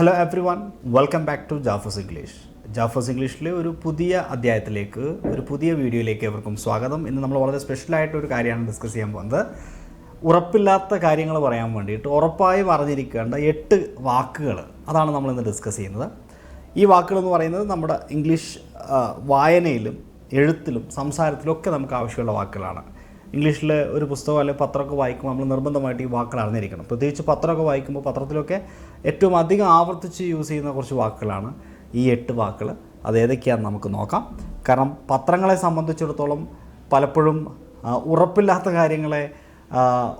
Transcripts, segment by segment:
Hello everyone welcome back to Jafas English Jafas ഇംഗ്ലീഷിലെ ഒരു പുതിയ അധ്യായത്തിലേക്ക് ഒരു പുതിയ വീഡിയോയിലേക്ക് എവർക്കും സ്വാഗതം. ഇന്ന് നമ്മൾ വളരെ സ്പെഷ്യലായിട്ടൊരു കാര്യമാണ് ഡിസ്കസ് ചെയ്യാൻ പോകുന്നത്. ഉറപ്പില്ലാത്ത കാര്യങ്ങൾ പറയാൻ വേണ്ടിയിട്ട് ഉറപ്പായി പറഞ്ഞിരിക്കേണ്ട എട്ട് വാക്കുകൾ അതാണ് നമ്മൾ ഇന്ന് ഡിസ്കസ് ചെയ്യുന്നത്. ഈ വാക്കുകൾ എന്ന് പറയുന്നത് നമ്മുടെ ഇംഗ്ലീഷ് വായനയിലും എഴുത്തിലും സംസാരത്തിലും ഒക്കെ നമുക്ക് ആവശ്യമുള്ള വാക്കുകളാണ്. ഇംഗ്ലീഷിൽ ഒരു പുസ്തകം അല്ലെങ്കിൽ പത്രമൊക്കെ വായിക്കുമ്പോൾ നമ്മൾ നിർബന്ധമായിട്ട് ഈ വാക്കുകൾ അറിഞ്ഞിരിക്കണം. പ്രത്യേകിച്ച് പത്രമൊക്കെ വായിക്കുമ്പോൾ പത്രത്തിലൊക്കെ ഏറ്റവും അധികം ആവർത്തിച്ച് യൂസ് ചെയ്യുന്ന കുറച്ച് വാക്കുകളാണ്. ഈ എട്ട് വാക്കുകൾ. അത് ഏതൊക്കെയാണെന്ന് നമുക്ക് നോക്കാം. കാരണം പത്രങ്ങളെ സംബന്ധിച്ചിടത്തോളം പലപ്പോഴും ഉറപ്പില്ലാത്ത കാര്യങ്ങളെ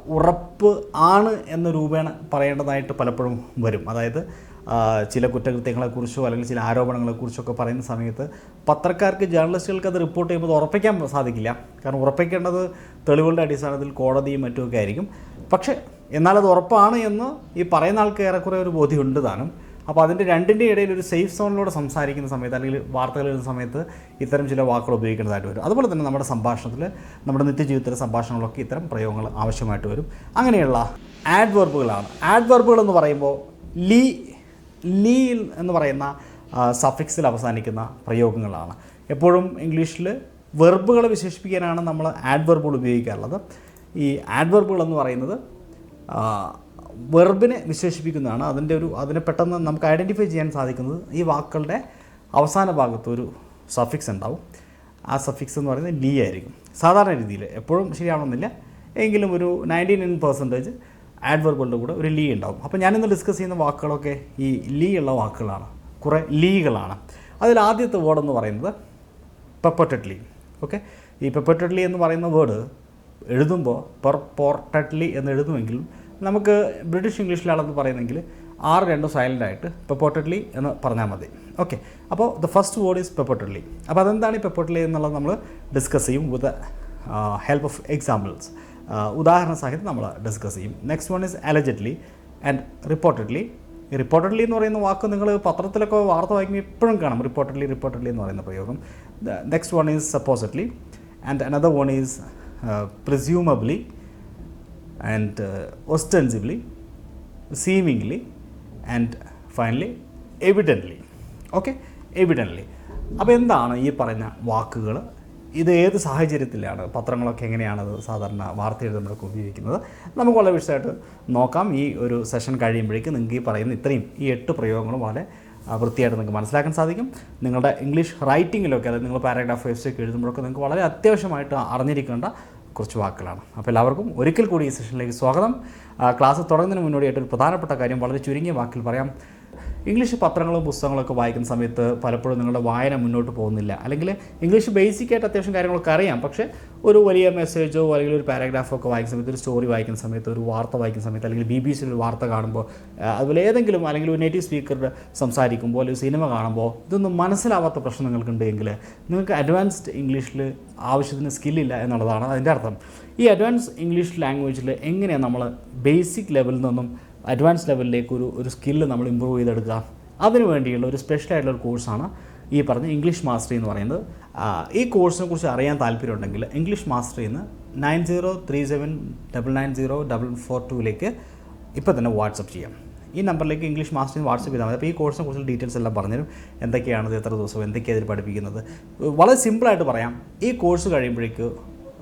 ഉറപ്പ് ആണ് എന്ന രൂപേണ പറയേണ്ടതായിട്ട് പലപ്പോഴും വരും. അതായത് ചില കുറ്റകൃത്യങ്ങളെക്കുറിച്ചോ അല്ലെങ്കിൽ ചില ആരോപണങ്ങളെക്കുറിച്ചോ ഒക്കെ പറയുന്ന സമയത്ത് പത്രക്കാർക്ക് ജേർണലിസ്റ്റുകൾക്ക് അത് റിപ്പോർട്ട് ചെയ്യുമ്പോൾ ഉറപ്പിക്കാൻ സാധിക്കില്ല. കാരണം ഉറപ്പിക്കേണ്ടത് തെളിവുകളുടെ അടിസ്ഥാനത്തിൽ കോടതിയും മറ്റുമൊക്കെ ആയിരിക്കും. പക്ഷേ എന്നാലത് ഉറപ്പാണ് എന്ന് ഈ പറയുന്ന ആൾക്ക് ഏറെക്കുറെ ഒരു ബോധ്യമുണ്ട് താനും. അപ്പോൾ അതിന്റെ രണ്ടിന്റെ ഇടയിൽ ഒരു സേഫ് സോണിലൂടെ സംസാരിക്കുന്ന സമയത്ത് അല്ലെങ്കിൽ വാർത്തകൾ എഴുതുന്ന സമയത്ത് ഇത്തരം ചില വാക്കുകൾ ഉപയോഗിക്കേണ്ടതായിട്ട് വരും. അതുപോലെ തന്നെ നമ്മുടെ സംഭാഷണത്തിൽ നമ്മുടെ നിത്യജീവിതത്തിലെ സംഭാഷണങ്ങളൊക്കെ ഇത്തരം പ്രയോഗങ്ങൾ ആവശ്യമായിട്ട് വരും. അങ്ങനെയുള്ള ആഡ് വെർബുകളാണ് ആഡ് വെർബുകൾ എന്ന് പറയുമ്പോൾ ലീ ലീ എന്ന് പറയുന്ന സഫിക്സിൽ അവസാനിക്കുന്ന പ്രയോഗങ്ങളാണ്. എപ്പോഴും ഇംഗ്ലീഷിൽ വെർബുകളെ വിശേഷിപ്പിക്കാനാണ് നമ്മൾ ആഡ് വെർബുകൾ ഉപയോഗിക്കാറുള്ളത്. ഈ ആഡ്വർബുകൾ എന്ന് പറയുന്നത് വെർബിനെ വിശേഷിപ്പിക്കുന്നതാണ്. അതിന്റെ ഒരു അതിനെ പെട്ടെന്ന് നമുക്ക് ഐഡന്റിഫൈ ചെയ്യാൻ സാധിക്കുന്നത് ഈ വാക്കുകളുടെ അവസാന ഭാഗത്തൊരു സഫിക്സ് ഉണ്ടാവും. ആ സഫിക്സ് എന്ന് പറയുന്നത് ലീ ആയിരിക്കും. സാധാരണ രീതിയിൽ എപ്പോഴും ശരിയാവണമെന്നില്ല. എങ്കിലും ഒരു നയന്റി നയൻ പെർസെന്റേജ് ആഡ്വർബുകളുടെ കൂടെ ഒരു ലീ ഉണ്ടാവും. അപ്പോൾ ഞാനിന്ന് ഡിസ്കസ് ചെയ്യുന്ന വാക്കുകളൊക്കെ ഈ ലീ ഉള്ള വാക്കുകളാണ്. കുറേ ലീകളാണ്. അതിൽ ആദ്യത്തെ വേർഡ് എന്ന് പറയുന്നത് പെപ്പറ്റഡ്ലി ഓക്കെ ഈ പെപ്പറ്റഡ്ലി എന്ന് പറയുന്ന വേർഡ് എഴുതുമ്പോൾ പെർ പോർട്ടഡ്ലി എന്ന് എഴുതുമെങ്കിലും നമുക്ക് ബ്രിട്ടീഷ് ഇംഗ്ലീഷിലാണെന്ന് പറയുന്നെങ്കിൽ ആറ് രണ്ടും സൈലന്റ് ആയിട്ട് പെപ്പോട്ടഡ്ലി എന്ന് പറഞ്ഞാൽ മതി. ഓക്കെ അപ്പോൾ the first word is purportedly അപ്പോൾ അതെന്താണ് ഈ പെപ്പോട്ടഡ്ലി എന്നുള്ളത് നമ്മൾ ഡിസ്കസ് ചെയ്യും വിത്ത് ഹെൽപ്പ് ഓഫ് എക്സാമ്പിൾസ് ഉദാഹരണ സഹിതം നമ്മൾ ഡിസ്കസ് ചെയ്യും. Next one is allegedly and reportedly reportedly എന്ന് പറയുന്ന വാക്ക് നിങ്ങൾ പത്രത്തിലൊക്കെ വാർത്ത വായിക്കുമ്പോൾ എപ്പോഴും കാണാം. റിപ്പോർട്ടഡ്ലി റിപ്പോർട്ടഡ്ലി എന്ന് പറയുന്ന പ്രയോഗം. Next one is supposedly and another one is presumably and ostensibly seemingly and finally evidently okay evidently അപ്പോൾ എന്താണ് ഈ പറഞ്ഞ വാക്കുകൾ? ഇത് ഏത് സാഹചര്യത്തിലാണ്? പത്രങ്ങളൊക്കെ എങ്ങനെയാണ് സാധാരണ വാർത്ത എഴുതുമ്പോഴൊക്കെ ഉപയോഗിക്കുന്നത്? നമുക്ക് വളരെ വിശദമായിട്ട് നോക്കാം. ഈ ഒരു സെഷൻ കഴിയുമ്പോഴേക്കും നിങ്ങൾക്ക് ഈ പറയുന്ന ഇത്രയും ഈ എട്ട് പ്രയോഗങ്ങളും വളരെ വൃത്തിയായിട്ട് നിങ്ങൾക്ക് മനസ്സിലാക്കാൻ സാധിക്കും. നിങ്ങളുടെ ഇംഗ്ലീഷ് റൈറ്റിങ്ങിലൊക്കെ അതായത് നിങ്ങൾ പാരാഗ്രാഫ് ഒക്കെ എഴുതുമ്പോഴൊക്കെ നിങ്ങൾക്ക് വളരെ അത്യാവശ്യമായിട്ട് അറിഞ്ഞിരിക്കേണ്ട കുറച്ച് വാക്കുകളാണ്. അപ്പോൾ എല്ലാവർക്കും ഒരിക്കൽ കൂടി ഈ സെഷനിലേക്ക് സ്വാഗതം. ക്ലാസ് തുടങ്ങുന്നതിന് മുന്നോടിയായിട്ട് ഒരു പ്രധാനപ്പെട്ട കാര്യം വളരെ ചുരുങ്ങിയ വാക്കിൽ പറയാം. ഇംഗ്ലീഷ് പത്രങ്ങളും പുസ്തകങ്ങളൊക്കെ വായിക്കുന്ന സമയത്ത് പലപ്പോഴും നിങ്ങളുടെ വായന മുന്നോട്ട് പോകുന്നില്ല. അല്ലെങ്കിൽ ഇംഗ്ലീഷ് ബേസിക് ആയിട്ട് അത്യാവശ്യം കാര്യങ്ങളൊക്കെ അറിയാം. പക്ഷേ ഒരു വലിയ മെസ്സേജോ അല്ലെങ്കിൽ ഒരു പാരഗ്രാഫോ ഒക്കെ വായിക്കുന്ന സമയത്ത് ഒരു സ്റ്റോറി വായിക്കുന്ന സമയത്ത് ഒരു വാർത്ത വായിക്കുന്ന സമയത്ത് അല്ലെങ്കിൽ ബി ബി സിയിൽ ഒരു വാർത്ത കാണുമ്പോൾ അതുപോലെ ഏതെങ്കിലും അല്ലെങ്കിൽ ഒരു നേറ്റീവ് സ്പീക്കറുടെ സംസാരിക്കുമ്പോൾ അല്ലെങ്കിൽ സിനിമ കാണുമ്പോൾ ഇതൊന്നും മനസ്സിലാവാത്ത പ്രശ്നം നിങ്ങൾക്കുണ്ടെങ്കിൽ നിങ്ങൾക്ക് അഡ്വാൻസ്ഡ് ഇംഗ്ലീഷിൽ ആവശ്യത്തിന് സ്കില്ലില്ല എന്നുള്ളതാണ് അതിന്റെ അർത്ഥം. ഈ അഡ്വാൻസ് ഇംഗ്ലീഷ് ലാംഗ്വേജിൽ എങ്ങനെയാണ് നമ്മൾ ബേസിക് ലെവലിൽ നിന്നും അഡ്വാൻസ് ലെവലിലേക്ക് ഒരു ഒരു സ്കില്ല് നമ്മൾ ഇമ്പ്രൂവ് ചെയ്തെടുക്കുക. അതിനു വേണ്ടിയുള്ള ഒരു സ്പെഷ്യൽ ആയിട്ടുള്ള ഒരു കോഴ്സാണ് ഈ പറഞ്ഞ ഇംഗ്ലീഷ് മാസ്റ്ററി എന്ന് പറയുന്നത്. ഈ കോഴ്സിനെ കുറിച്ച് അറിയാൻ താല്പര്യമുണ്ടെങ്കിൽ ഇംഗ്ലീഷ് മാസ്റ്ററി നിന്ന് nine zero three seven double nine zero double four ടൂവിലേക്ക് ഇപ്പോൾ തന്നെ വാട്സപ്പ് ചെയ്യാം. ഈ നമ്പറിലേക്ക് ഇംഗ്ലീഷ് മാസ്റ്ററിന് വാട്സപ്പ് ചെയ്താൽ മതി. അപ്പോൾ ഈ കോഴ്സിനെ കുറിച്ചുള്ള ഡീറ്റെയിൽസ് എല്ലാം പറഞ്ഞുതരും. എന്തൊക്കെയാണത് എത്ര ദിവസം എന്തൊക്കെയാണ് ഇതിൽ പഠിപ്പിക്കുന്നത്? വളരെ സിമ്പിളായിട്ട് പറയാം. ഈ കോഴ്സ് കഴിയുമ്പോഴേക്ക്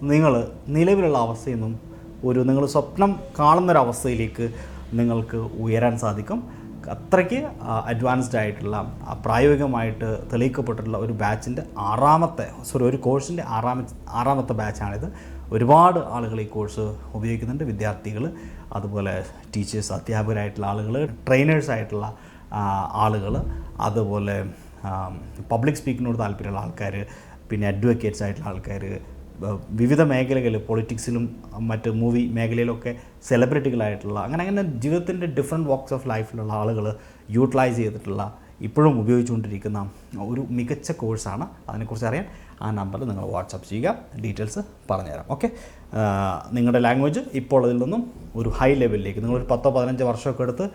നിങ്ങൾ നിലവിലുള്ള അവസ്ഥയിൽ നിന്നും ഒരു നിങ്ങൾ സ്വപ്നം കാണുന്നൊരവസ്ഥയിലേക്ക് നിങ്ങൾക്ക് ഉയരാൻ സാധിക്കും. അത്രയ്ക്ക് അഡ്വാൻസ്ഡ് ആയിട്ടുള്ള പ്രായോഗികമായിട്ട് തെളിയിക്കപ്പെട്ടിട്ടുള്ള ഒരു ബാച്ചിന്റെ ആറാമത്തെ സോറി ഒരു കോഴ്സിന്റെ ആറാമ ആറാമത്തെ ബാച്ചാണിത് ഒരുപാട് ആളുകൾ ഈ കോഴ്സ് ഉപയോഗിക്കുന്നുണ്ട്. വിദ്യാർത്ഥികൾ അതുപോലെ ടീച്ചേഴ്സ് അധ്യാപകരായിട്ടുള്ള ആളുകൾ ട്രെയിനേഴ്സ് ആയിട്ടുള്ള ആളുകൾ അതുപോലെ പബ്ലിക് സ്പീക്കിനോട് താല്പര്യമുള്ള ആൾക്കാർ പിന്നെ അഡ്വക്കേറ്റ്സ് ആയിട്ടുള്ള ആൾക്കാർ വിവിധ മേഖലകളിൽ പൊളിറ്റിക്സിലും മറ്റ് മൂവി മേഖലയിലൊക്കെ സെലിബ്രിറ്റികളായിട്ടുള്ള അങ്ങനെ അങ്ങനെ ജീവിതത്തിന്റെ ഡിഫറെന്റ് വാക്സ് ഓഫ് ലൈഫിലുള്ള ആളുകൾ യൂട്ടിലൈസ് ചെയ്തിട്ടുള്ള ഇപ്പോഴും ഉപയോഗിച്ചുകൊണ്ടിരിക്കുന്ന ഒരു മികച്ച കോഴ്സാണ് അതിനെക്കുറിച്ച് അറിയാൻ ആ നമ്പറിൽ നിങ്ങൾ വാട്സപ്പ് ചെയ്യുക. ഡീറ്റെയിൽസ് പറഞ്ഞുതരാം. ഓക്കെ നിങ്ങളുടെ ലാംഗ്വേജ് ഇപ്പോൾ അതിൽ നിന്നും ഒരു ഹൈ ലെവലിലേക്ക് നിങ്ങളൊരു പത്തോ പതിനഞ്ചോ വർഷമൊക്കെ എടുത്ത്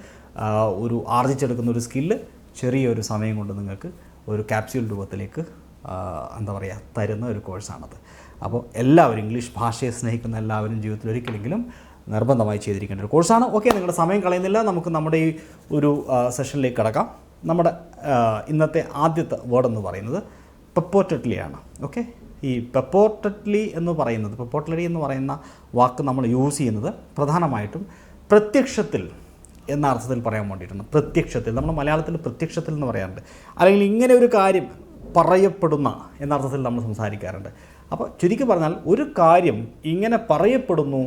ഒരു ആർജിച്ചെടുക്കുന്ന ഒരു സ്കില്ല് ചെറിയൊരു സമയം കൊണ്ട് നിങ്ങൾക്ക് ഒരു ക്യാപ്സ്യൂൾ രൂപത്തിലേക്ക് എന്താ പറയുക തരുന്ന ഒരു കോഴ്സാണത് അപ്പോൾ എല്ലാവരും ഇംഗ്ലീഷ് ഭാഷയെ സ്നേഹിക്കുന്ന എല്ലാവരും ജീവിതത്തിൽ ഒരിക്കലെങ്കിലും നിർബന്ധമായി ചെയ്തിരിക്കേണ്ട ഒരു കോഴ്സാണ് ഓക്കെ നിങ്ങളുടെ സമയം കളയുന്നില്ല. നമുക്ക് നമ്മുടെ ഈ ഒരു സെഷനിലേക്ക് കടക്കാം. നമ്മുടെ ഇന്നത്തെ ആദ്യത്തെ വേർഡ് എന്ന് പറയുന്നത് ആണ്. ഓക്കെ ഈ പെപ്പോർട്ടഡ്ലി എന്ന് പറയുന്നത് പെപ്പോർട്ടലി എന്ന് പറയുന്ന വാക്ക് നമ്മൾ യൂസ് ചെയ്യുന്നത് പ്രധാനമായിട്ടും പ്രത്യക്ഷത്തിൽ എന്ന അർത്ഥത്തിൽ പറയാൻ വേണ്ടിയിട്ടാണ്. പ്രത്യക്ഷത്തിൽ നമ്മൾ മലയാളത്തിൽ പ്രത്യക്ഷത്തിൽ എന്ന് പറയാറുണ്ട്. അല്ലെങ്കിൽ ഇങ്ങനെ ഒരു കാര്യം പറയപ്പെടുന്ന എന്ന അർത്ഥത്തിൽ നമ്മൾ സംസാരിക്കാറുണ്ട്. അപ്പോൾ ചുരുക്കി പറഞ്ഞാൽ ഒരു കാര്യം ഇങ്ങനെ പറയപ്പെടുന്നു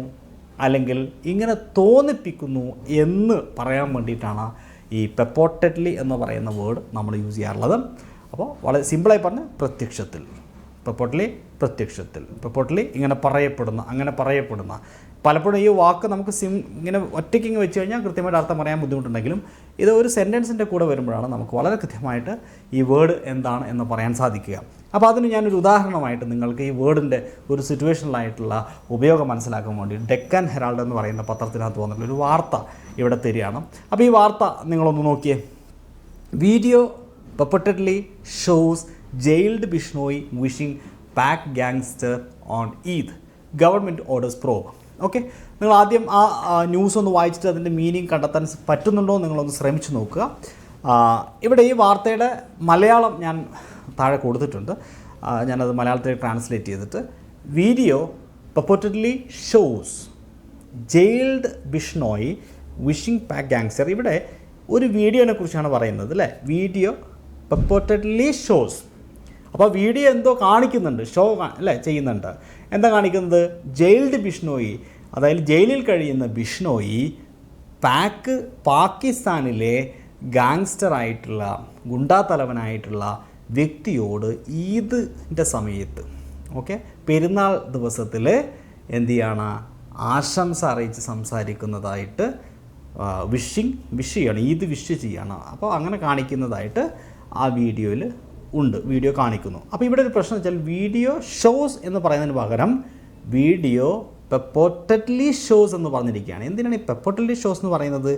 അല്ലെങ്കിൽ ഇങ്ങനെ തോന്നിപ്പിക്കുന്നു എന്ന് പറയാൻ വേണ്ടിയിട്ടാണ് ഈ പെപ്പോട്ടറ്റ്ലി എന്ന് പറയുന്ന വേർഡ് നമ്മൾ യൂസ് ചെയ്യാറുള്ളത്. അപ്പോൾ വളരെ സിമ്പിളായി പറഞ്ഞ് പ്രത്യക്ഷത്തിൽ. പെപ്പോട്ടലി പ്രത്യക്ഷത്തിൽ. പെപ്പോട്ടലി ഇങ്ങനെ പറയപ്പെടുന്ന അങ്ങനെ പറയപ്പെടുന്ന. പലപ്പോഴും ഈ വാക്ക് നമുക്ക് സിം ഇങ്ങനെ ഒറ്റയ്ക്ക് ഇങ്ങ് വെച്ച് കഴിഞ്ഞാൽ കൃത്യമായിട്ട് അർത്ഥം പറയാൻ ബുദ്ധിമുട്ടുണ്ടെങ്കിലും ഇത് ഒരു സെന്റൻസിന്റെ കൂടെ വരുമ്പോഴാണ് നമുക്ക് വളരെ കൃത്യമായിട്ട് ഈ വേർഡ് എന്താണ് എന്ന് പറയാൻ സാധിക്കുക. അപ്പോൾ അതിന് ഞാനൊരു ഉദാഹരണമായിട്ട് നിങ്ങൾക്ക് ഈ വേർഡിന്റെ ഒരു സിറ്റുവേഷനിലായിട്ടുള്ള ഉപയോഗം മനസ്സിലാക്കാൻ വേണ്ടി ഡെക്കൻ ഹെറാൾഡ് എന്ന് പറയുന്ന പത്രത്തിനകത്ത് വന്നിട്ടുള്ള ഒരു വാർത്ത ഇവിടെ തരികയാണ്. അപ്പോൾ ഈ വാർത്ത നിങ്ങളൊന്ന് നോക്കിയേ. Video purportedly shows jailed Bishnoi wishing Pak gangster on Eid government orders probe okay നിങ്ങൾ ആദ്യം ആ ന്യൂസ് ഒന്ന് വായിച്ചിട്ട് അതിന്റെ മീനിങ് കണ്ടെത്താൻ പറ്റുന്നുണ്ടോ നിങ്ങളൊന്ന് ശ്രമിച്ചു നോക്കുക. ഇവിടെ ഈ വാർത്തയുടെ മലയാളം ഞാൻ താഴെ കൊടുത്തിട്ടുണ്ട്. ഞാനത് മലയാളത്തിൽ ട്രാൻസ്ലേറ്റ് ചെയ്തിട്ട്. Video purportedly shows jailed Bishnoi wishing Pak gangster ഇവിടെ ഒരു വീഡിയോനെ കുറിച്ചാണ് പറയുന്നത് അല്ലേ? വീഡിയോ പെപ്പോട്ടഡ്ലി ഷോസ് അപ്പോൾ വീഡിയോ എന്തോ കാണിക്കുന്നുണ്ട് ഷോ അല്ലേ ചെയ്യുന്നുണ്ട്. എന്താ കാണിക്കുന്നത്? ജയിൽഡ് ബിഷ്ണോയി അതായത് ജയിലിൽ കഴിയുന്ന ബിഷ്ണോയി പാക്ക് പാകിസ്ഥാനിലെ ഗാങ്സ്റ്റർ ആയിട്ടുള്ള ഗുണ്ടാ തലവനായിട്ടുള്ള വ്യക്തിയോട് ഈദിന്റെ സമയത്ത് ഓക്കെ? പെരുന്നാൾ ദിവസത്തിൽ എന്തു ചെയ്യാണ് ആശംസ അറിയിച്ച് സംസാരിക്കുന്നതായിട്ട് വിഷിങ് വിഷ് ചെയ്യണം ഈദ് വിഷ് ചെയ്യണം. അപ്പോൾ അങ്ങനെ കാണിക്കുന്നതായിട്ട് ആ വീഡിയോയിൽ ഉണ്ട് വീഡിയോ കാണിക്കുന്നു. അപ്പോൾ ഇവിടെ ഒരു പ്രശ്നം വെച്ചാൽ വീഡിയോ ഷോസ് എന്ന് പറയുന്നതിന് പകരം വീഡിയോ പെപ്പോട്ടലി ഷോസ് എന്ന് പറഞ്ഞിരിക്കുകയാണ്. എന്തിനാണ് ഈ പെപ്പോട്ടലി ഷോസ് എന്ന് പറയുന്നത്?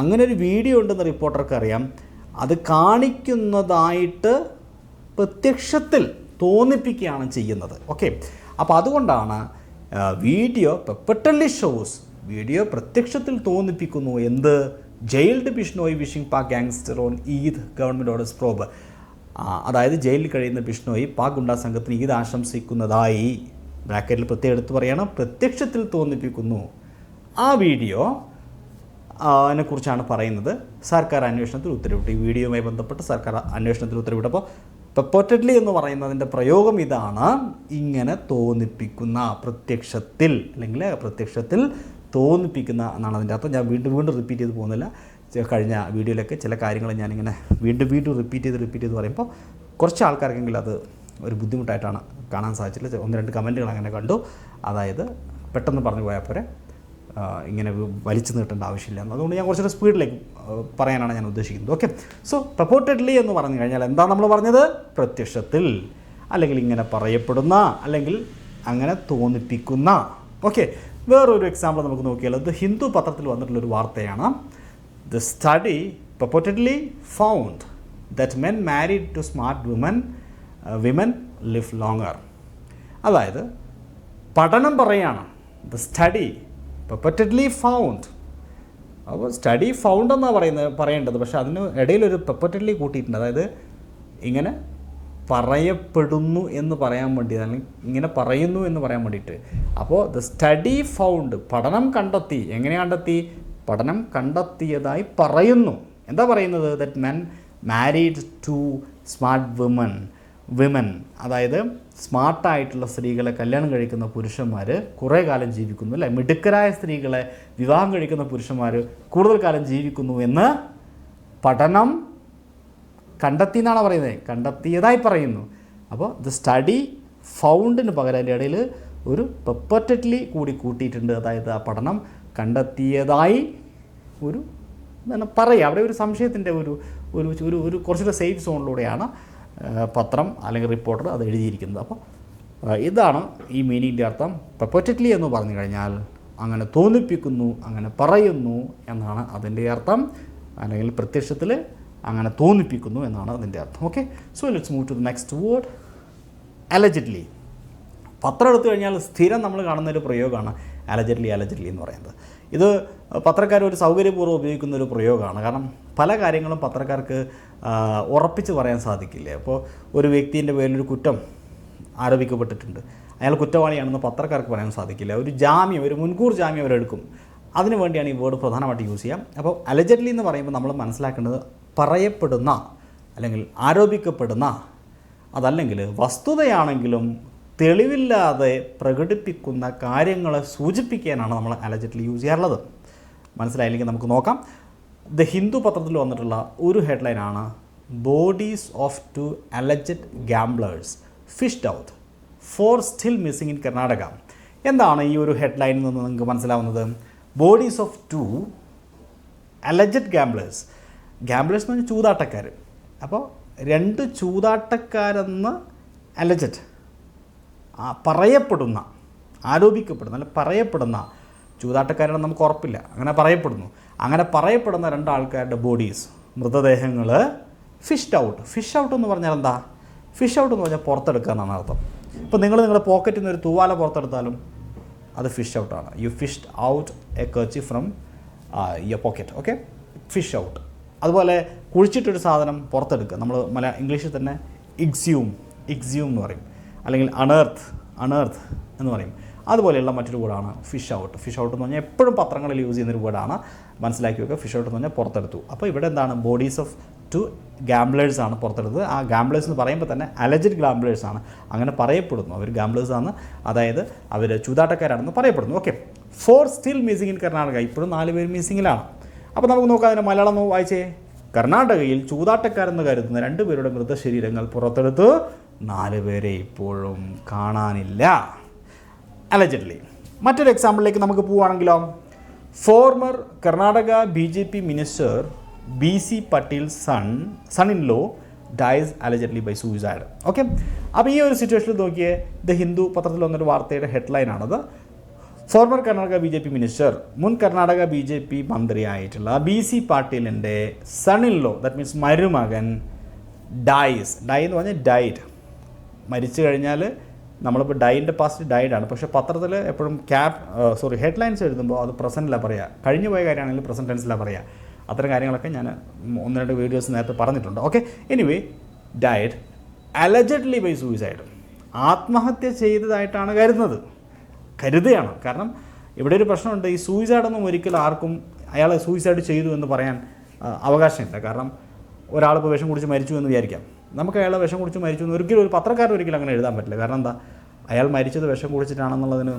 അങ്ങനെ ഒരു വീഡിയോ ഉണ്ടെന്ന് റിപ്പോർട്ടർക്ക് അറിയാം. അത് കാണിക്കുന്നതായിട്ട് പ്രത്യക്ഷത്തിൽ തോന്നിപ്പിക്കുകയാണ് ചെയ്യുന്നത്. ഓക്കെ അപ്പോൾ അതുകൊണ്ടാണ് വീഡിയോ പെപ്പട്ടല്ലി ഷോസ് വീഡിയോ പ്രത്യക്ഷത്തിൽ തോന്നിപ്പിക്കുന്നു എന്ത്? Jailed Bishnoi wishing Pak gangster on Eid government orders probe. അതായത് ജയിലിൽ കഴിയുന്ന ബിഷ്ണോയ് പാക് ഗുണ്ടാ സംഘത്തിന് ഈദ് ആശംസിക്കുന്നതായി. ബ്രാക്കറ്റിൽ പ്രത്യേകം എടുത്ത് പറയണം. പ്രത്യക്ഷത്തിൽ തോന്നിപ്പിക്കുന്നു. ആ വീഡിയോ അതിനെക്കുറിച്ചാണ് പറയുന്നത്. സർക്കാർ അന്വേഷണത്തിൽ ഉത്തരവിട്ടു. ഈ വീഡിയോയുമായി ബന്ധപ്പെട്ട് സർക്കാർ അന്വേഷണത്തിൽ ഉത്തരവിട്ടപ്പോൾ പെപ്പോറ്റഡ്ലി എന്ന് പറയുന്നതിന്റെ പ്രയോഗം ഇതാണ്. ഇങ്ങനെ തോന്നിപ്പിക്കുന്ന പ്രത്യക്ഷത്തിൽ അല്ലെങ്കിൽ പ്രത്യക്ഷത്തിൽ തോന്നിപ്പിക്കുന്ന എന്നാണ് അതിന്റെ അർത്ഥം. ഞാൻ വീണ്ടും വീണ്ടും റിപ്പീറ്റ് ചെയ്ത് പോകുന്നില്ല. കഴിഞ്ഞ വീഡിയോയിലൊക്കെ ചില കാര്യങ്ങൾ ഞാനിങ്ങനെ വീണ്ടും വീണ്ടും റിപ്പീറ്റ് ചെയ്ത് റിപ്പീറ്റ് ചെയ്ത് പറയുമ്പോൾ കുറച്ച് ആൾക്കാർക്കെങ്കിലും അത് ഒരു ബുദ്ധിമുട്ടായിട്ടാണ് കാണാൻ സാധിച്ചില്ല ഒന്ന് രണ്ട് കമന്റുകൾ അങ്ങനെ കണ്ടു. അതായത് പെട്ടെന്ന് പറഞ്ഞു പോയാൽ പോരെ. ഇങ്ങനെ വലിച്ചു നീട്ടേണ്ട ആവശ്യമില്ല അതുകൊണ്ട് ഞാൻ കുറച്ചുകൂടെ സ്പീഡിലേക്ക് പറയാനാണ് ഞാൻ ഉദ്ദേശിക്കുന്നത്. ഓക്കെ സോ പ്രപ്പോർട്ടഡ്ലി എന്ന് പറഞ്ഞു കഴിഞ്ഞാൽ എന്താ നമ്മൾ പറഞ്ഞത്? പ്രത്യക്ഷത്തിൽ അല്ലെങ്കിൽ ഇങ്ങനെ പറയപ്പെടുന്ന അല്ലെങ്കിൽ അങ്ങനെ തോന്നിപ്പിക്കുന്ന. ഓക്കെ വേറൊരു എക്സാമ്പിൾ നമുക്ക് നോക്കിയാൽ ഇത് ഹിന്ദു പത്രത്തിൽ വന്നിട്ടുള്ളൊരു വാർത്തയാണ്. The study purportedly found that men married to smart women women live longer അതായത് പഠനം പറയാണ്. ദ സ്റ്റഡി പെപ്പറ്റഡ്ലി ഫൗണ്ട് അപ്പോൾ സ്റ്റഡി ഫൗണ്ട് എന്നാണ് പറയുന്നത് പറയേണ്ടത്. പക്ഷേ അതിന് ഇടയിലൊരു പെപ്പറ്റഡ്ലി കൂട്ടിയിട്ടുണ്ട്. അതായത് ഇങ്ങനെ പറയപ്പെടുന്നു എന്ന് പറയാൻ വേണ്ടി അല്ലെങ്കിൽ ഇങ്ങനെ പറയുന്നു എന്ന് പറയാൻ വേണ്ടിയിട്ട്. അപ്പോൾ ദ സ്റ്റഡി ഫൗണ്ട് പഠനം കണ്ടെത്തി. എങ്ങനെ കണ്ടെത്തി? പഠനം കണ്ടെത്തിയതായി പറയുന്നു. എന്താ പറയുന്നത്? That men married to smart women women അതായത് സ്മാർട്ടായിട്ടുള്ള സ്ത്രീകളെ കല്യാണം കഴിക്കുന്ന പുരുഷന്മാർ കുറേ കാലം ജീവിക്കുന്നു അല്ലേ? മിടുക്കരായ സ്ത്രീകളെ വിവാഹം കഴിക്കുന്ന പുരുഷന്മാർ കൂടുതൽ കാലം ജീവിക്കുന്നു എന്ന് പഠനം കണ്ടെത്തി എന്നാണ് പറയുന്നത്. കണ്ടെത്തിയതായി പറയുന്നു. അപ്പോൾ ദ സ്റ്റഡി ഫൗണ്ടിന് പകരം അതിന്റെ ഇടയിൽ ഒരു പെപ്പറ്ററ്റ്ലി കൂടി കൂട്ടിയിട്ടുണ്ട്. അതായത് ആ പഠനം കണ്ടെത്തിയതായി ഒരു പറയുക അവിടെ ഒരു സംശയത്തിന്റെ ഒരു ഒരു ഒരു കുറച്ചുകൂടെ സേഫ് സോണിലൂടെയാണ് പത്രം അല്ലെങ്കിൽ റിപ്പോർട്ടർ അത് എഴുതിയിരിക്കുന്നത്. അപ്പോൾ ഇതാണ് ഈ മീനിങ്ങിന്റെ അർത്ഥം. പെപ്പറ്ററ്റ്ലി എന്ന് പറഞ്ഞു കഴിഞ്ഞാൽ അങ്ങനെ തോന്നിപ്പിക്കുന്നു അങ്ങനെ പറയുന്നു എന്നാണ് അതിന്റെ അർത്ഥം. അല്ലെങ്കിൽ പ്രത്യക്ഷത്തിൽ അങ്ങനെ തോന്നിപ്പിക്കുന്നു എന്നാണ് അതിന്റെ അർത്ഥം. Okay so let's move to the next word allegedly പത്രം എടുത്തു കഴിഞ്ഞാൽ സ്ഥിരം നമ്മൾ കാണുന്ന ഒരു പ്രയോഗമാണ് അലജറ്റ്ലി അലജറ്റ്ലി എന്ന് പറയുന്നത്. ഇത് പത്രക്കാർ ഒരു സൗകര്യപൂർവം ഉപയോഗിക്കുന്ന ഒരു പ്രയോഗമാണ്. കാരണം പല കാര്യങ്ങളും പത്രക്കാർക്ക് ഉറപ്പിച്ച് പറയാൻ സാധിക്കില്ല? അപ്പോൾ ഒരു വ്യക്തിന്റെ പേരിലൊരു കുറ്റം ആരോപിക്കപ്പെട്ടിട്ടുണ്ട്. അയാൾ കുറ്റവാളിയാണെന്ന് പത്രക്കാർക്ക് പറയാൻ സാധിക്കില്ല. ഒരു ജാമ്യം ഒരു മുൻകൂർ ജാമ്യം അവരെടുക്കും അതിനു വേണ്ടിയാണ് ഈ വേർഡ് പ്രധാനമായിട്ട് യൂസ് ചെയ്യാം. അപ്പോൾ അലജഡ്ലി എന്ന് പറയുമ്പോൾ നമ്മൾ മനസ്സിലാക്കേണ്ടത് പറയപ്പെടുന്ന അല്ലെങ്കിൽ ആരോപിക്കപ്പെടുന്ന അതല്ലെങ്കിൽ വസ്തുതയാണെങ്കിലും തെളിവില്ലാതെ പ്രകടിപ്പിക്കുന്ന കാര്യങ്ങളെ സൂചിപ്പിക്കാനാണ് നമ്മൾ അലജഡ്ലി യൂസ് ചെയ്യാറുള്ളത്. മനസ്സിലായില്ലെങ്കിൽ നമുക്ക് നോക്കാം. ദ ഹിന്ദു പത്രത്തിൽ വന്നിട്ടുള്ള ഒരു ഹെഡ്ലൈനാണ് bodies of two alleged gamblers fished out four still missing in Karnataka എന്താണ് ഈ ഒരു ഹെഡ്ലൈനിൽ നിന്ന് നിങ്ങൾക്ക് മനസ്സിലാവുന്നത്? Bodies of two alleged gamblers gamblers എന്ന് പറഞ്ഞാൽ ചൂതാട്ടക്കാർ അപ്പോൾ രണ്ട് ചൂതാട്ടക്കാരെന്ന് അലജഡ് പറയപ്പെടുന്ന ആരോപിക്കപ്പെടുന്ന അല്ല പറയപ്പെടുന്ന ചൂതാട്ടക്കാരാണ് നമുക്ക് ഉറപ്പില്ല. അങ്ങനെ പറയപ്പെടുന്നു. അങ്ങനെ പറയപ്പെടുന്ന രണ്ടാൾക്കാരുടെ ബോഡീസ് മൃതദേഹങ്ങൾ ഫിഷ്ഡ് ഔട്ട് ഫിഷ് ഔട്ട് എന്ന് പറഞ്ഞാൽ എന്താ? ഫിഷ് ഔട്ട് എന്ന് പറഞ്ഞാൽ പുറത്തെടുക്കുക എന്നാണ് അർത്ഥം. ഇപ്പോൾ നിങ്ങൾ നിങ്ങളുടെ പോക്കറ്റിൽ നിന്ന് ഒരു തൂവാല പുറത്തെടുത്താലും അത് fish ഔട്ടാണ് you fished out a kerchief from your pocket okay fish out അതുപോലെ കുഴിച്ചിട്ടൊരു സാധനം പുറത്തെടുക്കുക. നമ്മൾ മല ഇംഗ്ലീഷിൽ തന്നെ ഇക്സ്യൂം ഇക്സ്യൂം എന്ന് പറയും. അല്ലെങ്കിൽ അണേർത്ത് അണേർത്ത് എന്ന് പറയും. അതുപോലെയുള്ള മറ്റൊരു വേർഡാണ് ഫിഷ് ഔട്ട് ഫിഷ് ഔട്ട് എന്ന് പറഞ്ഞാൽ എപ്പോഴും പത്രങ്ങളിൽ യൂസ് ചെയ്യുന്നൊരു വേർഡാണ് മനസ്സിലാക്കി വെക്കുക. ഫിഷ് ഔട്ട് എന്ന് പറഞ്ഞാൽ പുറത്തെടുത്തു. അപ്പോൾ ഇവിടെ എന്താണ്? ബോഡീസ് ഓഫ് ടു ഗാംബ്ലേഴ്സ് ആണ് പുറത്തെടുത്തത്. ആ ഗാംബ്ലേഴ്സ് എന്ന് പറയുമ്പോൾ തന്നെ അലജഡ് ഗാംബ്ലേഴ്സ് ആണ്. അങ്ങനെ പറയപ്പെടുന്നു. അവർ ഗാംബ്ലേഴ്സ് ആണ്. അതായത് അവർ ചൂതാട്ടക്കാരാണെന്ന് പറയപ്പെടുന്നു. Okay four still missing in Karnataka ഇപ്പോഴും നാല് പേര് മിസ്സിങ്ങിലാണ് അപ്പോൾ നമുക്ക് നോക്കാം അതിന്റെ മലയാളം വായിച്ചേ. കർണാടകയിൽ ചൂതാട്ടക്കാരെന്ന് കരുതുന്ന രണ്ട് പേരുടെ മൃതശരീരങ്ങൾ പുറത്തെടുത്ത്. നാല് പേരെ ഇപ്പോഴും കാണാനില്ല. അലജഡ്ലി മറ്റൊരു എക്സാമ്പിളിലേക്ക് നമുക്ക് പോവുകയാണെങ്കിലോ? Former Karnataka B J P minister B C Patil son son in law dies allegedly by suicide okay അപ്പോൾ ഈ ഒരു സിറ്റുവേഷനിൽ നോക്കിയേ ദ ഹിന്ദു പത്രത്തിൽ വന്നൊരു വാർത്തയുടെ ഹെഡ്ലൈനാണത് former Karnataka B J P minister മുൻ കർണാടക ബി ജെ പി മന്ത്രിയായിട്ടുള്ള B C പാട്ടീലിന്റെ son in law that means മരുമകൻ ഡൈസ് ഡൈ എന്ന് പറഞ്ഞാൽ ഡൈഡ് മരിച്ചു കഴിഞ്ഞാൽ നമ്മളിപ്പോൾ ഡൈന്റെ പാസ്റ്റ് ഡൈഡാണ് പക്ഷേ പത്രത്തിൽ എപ്പോഴും ക്യാപ് സോറി ഹെഡ്ലൈൻസ് എഴുതുമ്പോൾ അത് പ്രസന്റിലാണ് പറയുക കഴിഞ്ഞു പോയ കാര്യമാണെങ്കിൽ പ്രസന്റ് ടെൻസിലാണ് പറയുക അത്തരം കാര്യങ്ങളൊക്കെ ഞാൻ ഒന്ന് രണ്ട് വീഡിയോസ് നേരത്തെ പറഞ്ഞിട്ടുണ്ട്. Okay anyway died allegedly by suicide ആത്മഹത്യ ചെയ്തതായിട്ടാണ് കരുതുന്നത്. കരുതുകയാണ്. കാരണം ഇവിടെ ഒരു പ്രശ്നമുണ്ട്. ഈ സൂയിസൈഡൊന്നും ഒരിക്കലും ആർക്കും അയാൾ സൂയിസൈഡ് ചെയ്തു എന്ന് പറയാൻ അവകാശമില്ല. കാരണം ഒരാളിപ്പോൾ വിഷം കുടിച്ച് മരിച്ചു എന്ന് വിചാരിക്കാം. നമുക്ക് അയാളെ വിഷം കുടിച്ച് മരിച്ചു എന്ന് ഒരിക്കലും ഒരു പത്രക്കാരൻ ഒരിക്കലും അങ്ങനെ എഴുതാൻ പറ്റില്ല. കാരണം എന്താ? അയാൾ മരിച്ചത് വിഷം കുടിച്ചിട്ടാണെന്നുള്ളതിന്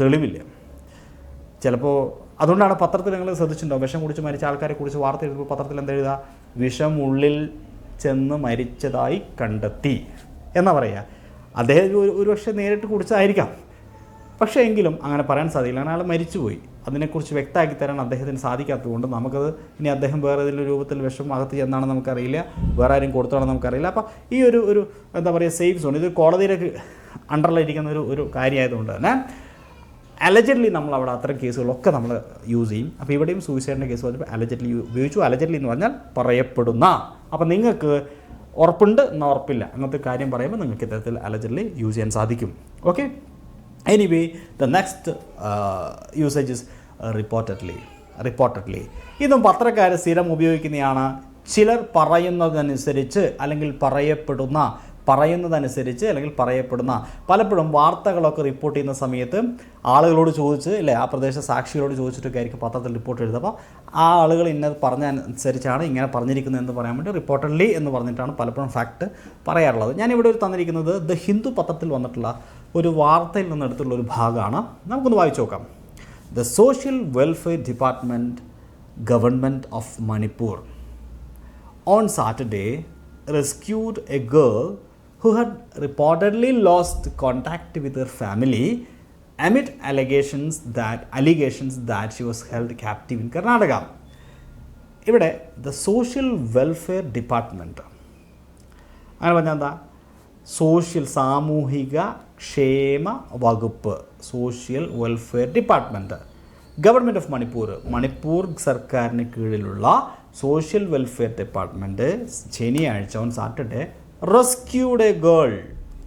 തെളിവില്ല. ചിലപ്പോൾ അതുകൊണ്ടാണ് പത്രത്തിൽ നിങ്ങൾ ശ്രദ്ധിച്ചിട്ടുണ്ടോ? വിഷം കുടിച്ച് മരിച്ച ആൾക്കാരെ കുറിച്ച് വാർത്ത എഴുതുമ്പോൾ പത്രത്തിൽ എന്താ എഴുതുക? വിഷം ഉള്ളിൽ ചെന്ന് മരിച്ചതായി കണ്ടെത്തി എന്നാ പറയുക. അദ്ദേഹം ഒരു ഒരുപക്ഷെ നേരിട്ട് കുടിച്ചതായിരിക്കാം. പക്ഷേ എങ്കിലും അങ്ങനെ പറയാൻ സാധിക്കില്ല. കാരണം അയാൾ മരിച്ചുപോയി. അതിനെക്കുറിച്ച് വ്യക്തമാക്കി തരാൻ അദ്ദേഹത്തിന് സാധിക്കാത്തതുകൊണ്ട് നമുക്കത് ഇനി അദ്ദേഹം വേറെ ഏതെങ്കിലും രൂപത്തിൽ വിഷം അകത്ത് ചെന്നാണെന്ന് നമുക്കറിയില്ല. വേറെ ആരും കൊടുത്താണെന്ന് നമുക്കറിയില്ല. അപ്പോൾ ഈ ഒരു ഒരു എന്താ പറയുക സേഫ് സോൺ ഇത് കോടതിയിലേക്ക് അണ്ടറിലിരിക്കുന്ന ഒരു ഒരു കാര്യമായതുകൊണ്ട് തന്നെ അലജഡ്ലി നമ്മൾ അവിടെ അത്തരം കേസുകളൊക്കെ നമ്മൾ യൂസ് ചെയ്യും. അപ്പോൾ ഇവിടെയും സൂയിസൈഡിന്റെ കേസ് പറഞ്ഞപ്പോൾ അലജഡ്ലി ഉപയോഗിച്ചു. അലജഡ്ലി എന്ന് പറഞ്ഞാൽ പറയപ്പെടുന്ന. അപ്പോൾ നിങ്ങൾക്ക് ഉറപ്പുണ്ട് എന്നാൽ ഉറപ്പില്ല. അങ്ങനത്തെ കാര്യം പറയുമ്പോൾ നിങ്ങൾക്ക് ഇത്തരത്തിൽ അലജഡ്ലി യൂസ് ചെയ്യാൻ സാധിക്കും. Okay anyway the next usages reportedly reportedly ഇതും പത്രക്കാർ സ്ഥിരം ഉപയോഗിക്കുന്നതാണ് ചിലർ പറയുന്നതനുസരിച്ച് അല്ലെങ്കിൽ പറയപ്പെടുന്ന പറയുന്നതനുസരിച്ച് അല്ലെങ്കിൽ പറയപ്പെടുന്ന. പലപ്പോഴും വാർത്തകളൊക്കെ റിപ്പോർട്ട് ചെയ്യുന്ന സമയത്ത് ആളുകളോട് ചോദിച്ച് അല്ലേ ആ പ്രദേശ സാക്ഷികളോട് ചോദിച്ചിട്ടൊക്കെ ആയിരിക്കും പത്രത്തിൽ റിപ്പോർട്ട് എഴുതുക അപ്പോൾ ആ ആളുകൾ ഇന്നത് പറഞ്ഞ അനുസരിച്ചാണ് ഇങ്ങനെ പറഞ്ഞിരിക്കുന്നത് എന്ന് പറയാൻ വേണ്ടി റിപ്പോർട്ടഡ്ലി എന്ന് പറഞ്ഞിട്ടാണ് പലപ്പോഴും ഫാക്ട് പറയാറുള്ളത്. ഞാനിവിടെ ഒരു തന്നിരിക്കുന്നത് ദ ഹിന്ദു പത്രത്തിൽ വന്നിട്ടുള്ള ഒരു വാർത്തയിൽ നിന്നെടുത്തുള്ള ഒരു ഭാഗമാണ്. നമുക്കൊന്ന് വായിച്ചു നോക്കാം. The Social Welfare Department, Government of Manipur, on Saturday rescued a girl who had reportedly lost contact with her family amid allegations that allegations that she was held captive in Karnataka. ഇവിടെ the social welfare department അങ്ങനെ പറഞ്ഞാൽ എന്താ social സാമൂഹിക ക്ഷേമ വകുപ്പ് social welfare department government of Manipur Manipur സർക്കാരിന് കീഴിലുള്ള social welfare department ശനിയാഴ്ച on Saturday rescued a girl.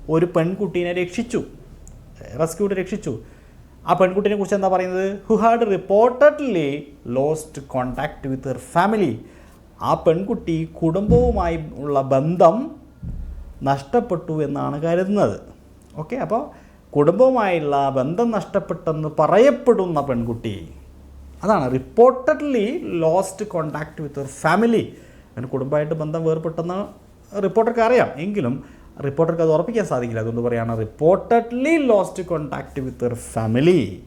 ഒരു പെൺകുട്ടീനെ രക്ഷിച്ചു. റെസ്ക്യൂഡ് രക്ഷിച്ചു. ആ പെൺകുട്ടിനെ കുറിച്ച് എന്താ പറയുന്നത്? Who had reportedly lost contact with her family ആ പെൺകുട്ടി കുടുംബവുമായി ഉള്ള ബന്ധം നഷ്ടപ്പെട്ടു എന്നാണ് കരുതുന്നത്. ഓക്കെ അപ്പോൾ കുടുംബവുമായുള്ള ബന്ധം നഷ്ടപ്പെട്ടെന്ന് പറയപ്പെടുന്ന പെൺകുട്ടി. അതാണ് reportedly lost contact with her family അങ്ങനെ കുടുംബമായിട്ട് ബന്ധം വേർപെട്ടെന്ന് റിപ്പോർട്ടർക്ക് അറിയാം. എങ്കിലും റിപ്പോർട്ടർക്ക് അത് ഉറപ്പിക്കാൻ സാധിക്കില്ല. അതുകൊണ്ട് പറയുകയാണ് reportedly lost contact with her family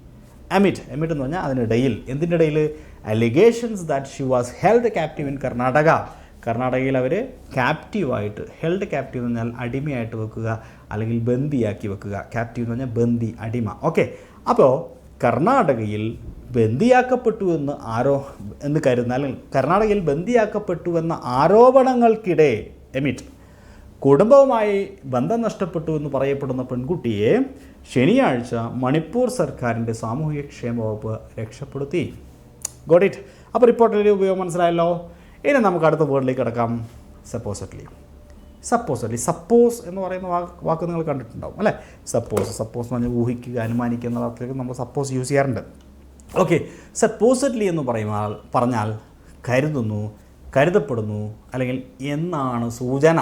emit emit എന്ന് പറഞ്ഞാൽ അതിനിടയിൽ. എന്തിനിടയിൽ? Allegations that she was held captive in Karnataka കർണാടകയിൽ അവർ ക്യാപ്റ്റീവായിട്ട് ഹെൽഡ് ക്യാപ്റ്റീവ് എന്ന് പറഞ്ഞാൽ അടിമയായിട്ട് വെക്കുക അല്ലെങ്കിൽ ബന്ദിയാക്കി വെക്കുക. ക്യാപ്റ്റീവ് എന്ന് പറഞ്ഞാൽ ബന്ദി അടിമ. ഓക്കെ അപ്പോൾ കർണാടകയിൽ ബന്ദിയാക്കപ്പെട്ടു എന്ന് ആരോ എന്ന് കരുതുന്ന അല്ലെങ്കിൽ കർണാടകയിൽ ബന്ദിയാക്കപ്പെട്ടു എന്ന ആരോപണങ്ങൾക്കിടെ എമിറ്റ് കുടുംബവുമായി ബന്ധം നഷ്ടപ്പെട്ടു എന്ന് പറയപ്പെടുന്ന പെൺകുട്ടിയെ ശനിയാഴ്ച മണിപ്പൂർ സർക്കാരിന്റെ സാമൂഹിക ക്ഷേമ വകുപ്പ് രക്ഷപ്പെടുത്തി. ഗോഡിറ്റ് അപ്പോൾ റിപ്പോർട്ടിന്റെ ഉപയോഗം മനസ്സിലായല്ലോ? ഇനി നമുക്ക് അടുത്ത വേർഡിലേക്ക് കിടക്കാം. സപ്പോസറ്റ്ലി സപ്പോസറ്റ്ലി സപ്പോസ് എന്ന് പറയുന്ന വാക്ക് നിങ്ങൾ കണ്ടിട്ടുണ്ടാവും അല്ലേ? സപ്പോസ് സപ്പോസ് എന്ന് പറഞ്ഞാൽ ഊഹിക്കുക അനുമാനിക്കുക എന്ന വാക്കിലേക്ക് നമ്മൾ സപ്പോസ് യൂസ് ചെയ്യാറുണ്ട്. ഓക്കെ സപ്പോസറ്റ്ലി എന്ന് പറയുമ്പോൾ പറഞ്ഞാൽ കരുതുന്നു കരുതപ്പെടുന്നു അല്ലെങ്കിൽ എന്നാണ് സൂചന.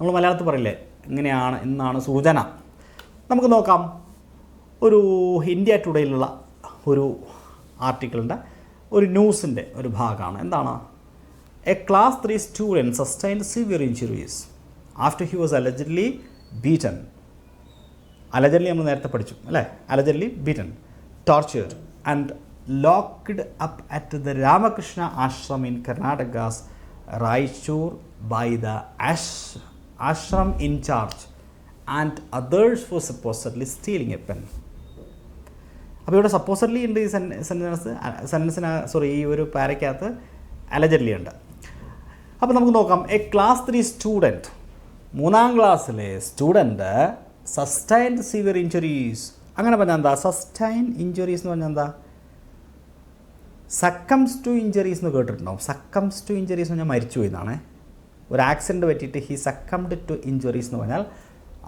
നമ്മൾ മലയാളത്തിൽ പറയില്ലേ എങ്ങനെയാണ് എന്നാണ് സൂചന. നമുക്ക് നോക്കാം. ഒരു ഇന്ത്യ ടുഡേയിലുള്ള ഒരു ആർട്ടിക്കിളിന്റെ ഒരു ന്യൂസിന്റെ ഒരു ഭാഗമാണ്. എന്താണ്? A class three student sustained severe injuries after he was allegedly beaten allegedly നമ്മൾ നേരത്തെ പഠിച്ചു അല്ലേ? Allegedly beaten torture and locked up at the Ramakrishna ashram in Karnataka's Raichur by the ash ashram in charge and others for supposedly stealing a pen അപ്പോൾ ഇവിടെ സപ്പോസർലി ഉണ്ട് ഈ sentence സെന്റൻസിന് sorry ഈ ഒരു പാരയ്ക്കകത്ത് അലജലി ഉണ്ട്. അപ്പോൾ നമുക്ക് നോക്കാം. എ ക്ലാസ് ത്രീ സ്റ്റുഡന്റ് മൂന്നാം ക്ലാസ്സിലെ സ്റ്റുഡന്റ് സസ്റ്റൈൻഡ് സിവിയർ ഇഞ്ചുറീസ് അങ്ങനെ പറഞ്ഞാൽ എന്താ? സസ്റ്റൈൻ ഇഞ്ചുറീസ് എന്ന് പറഞ്ഞാൽ എന്താ? സക്കംസ് ടു ഇഞ്ചറീസ് എന്ന് കേട്ടിട്ടുണ്ടാവും സക്കംസ് ടു ഇഞ്ചറീസ് എന്ന് പറഞ്ഞാൽ മരിച്ചു പോയിന്നാണേ ഒരു ആക്സിഡന്റ് പറ്റിയിട്ട് ഹി സക്കംഡ് ടു ഇഞ്ചുറീസ് എന്ന് പറഞ്ഞാൽ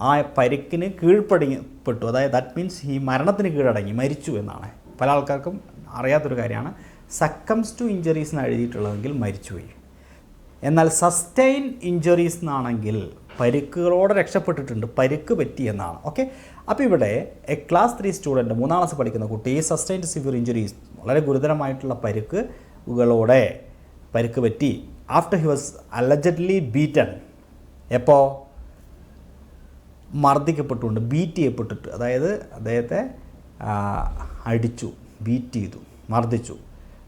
ആ പരിക്കിന് കീഴ്പ്പടിപ്പെട്ടു അതായത് ദാറ്റ് മീൻസ് ഈ മരണത്തിന് കീഴടങ്ങി മരിച്ചു എന്നാണ്. പല ആൾക്കാർക്കും അറിയാത്തൊരു കാര്യമാണ്. സക്കംസ് ടു ഇഞ്ചറീസ് എന്ന് എഴുതിയിട്ടുള്ളതെങ്കിൽ മരിച്ചുപോയി എന്നാൽ സസ്റ്റെയിൻ ഇഞ്ചുറീസ് എന്നാണെങ്കിൽ പരിക്കുകളോടെ രക്ഷപ്പെട്ടിട്ടുണ്ട് പരിക്ക് പറ്റി എന്നാണ്. ഓക്കെ അപ്പോൾ ഇവിടെ എ ക്ലാസ് ത്രീ സ്റ്റുഡന്റ് മൂന്നാം ക്ലാസ് പഠിക്കുന്ന കുട്ടി സസ്റ്റെയിൻഡ് സിവിയർ ഇഞ്ചുറീസ് വളരെ ഗുരുതരമായിട്ടുള്ള പരിക്കുകളോടെ പരിക്ക് പറ്റി. After he was allegedly beaten എപ്പോൾ മർദ്ദിക്കപ്പെട്ടുകൊണ്ട് ബീറ്റ് ചെയ്യപ്പെട്ടിട്ട്. അതായത് അദ്ദേഹത്തെ അടിച്ചു ബീറ്റ് ചെയ്തു മർദ്ദിച്ചു.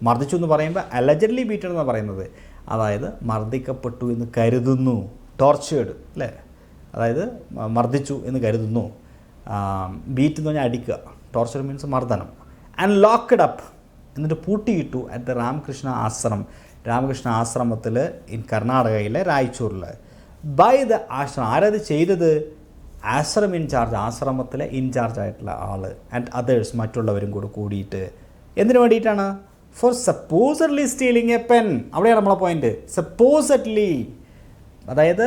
മർദ്ദിച്ചു എന്ന് പറയുമ്പോൾ അലജഡ്ലി ബീറ്റൺ എന്ന് പറയുന്നത്. അതായത് മർദ്ദിക്കപ്പെട്ടു എന്ന് കരുതുന്നു ടോർച്ചേർഡ് അല്ലേ അതായത് മർദ്ദിച്ചു എന്ന് കരുതുന്നു. ബീറ്റ് എന്ന് പറഞ്ഞാൽ അടിക്കുക. ടോർച്ചർ മീൻസ് മർദ്ദനം. ആൻഡ് ലോക്ക്ഡ് അപ്പ് എന്നിട്ട് പൂട്ടിയിട്ടു അറ്റ് ദ രാമകൃഷ്ണ ആശ്രമം രാമകൃഷ്ണ ആശ്രമത്തിൽ ഇൻ കർണാടകയിലെ രായ്ചൂരിൽ ബൈ ദ ആശ്രമം ആരത് ചെയ്തത്? ആശ്രം ഇൻചാർജ് ആശ്രമത്തിലെ ഇൻചാർജ് ആയിട്ടുള്ള ആൾ ആൻഡ് അതേഴ്സ് മറ്റുള്ളവരും കൂടെ കൂടിയിട്ട്. എന്തിനു വേണ്ടിയിട്ടാണ്? For supposedly stealing a pen അവിടെയാണ് നമ്മളെ പോയിന്റ് സപ്പോസഡ്ലി അതായത്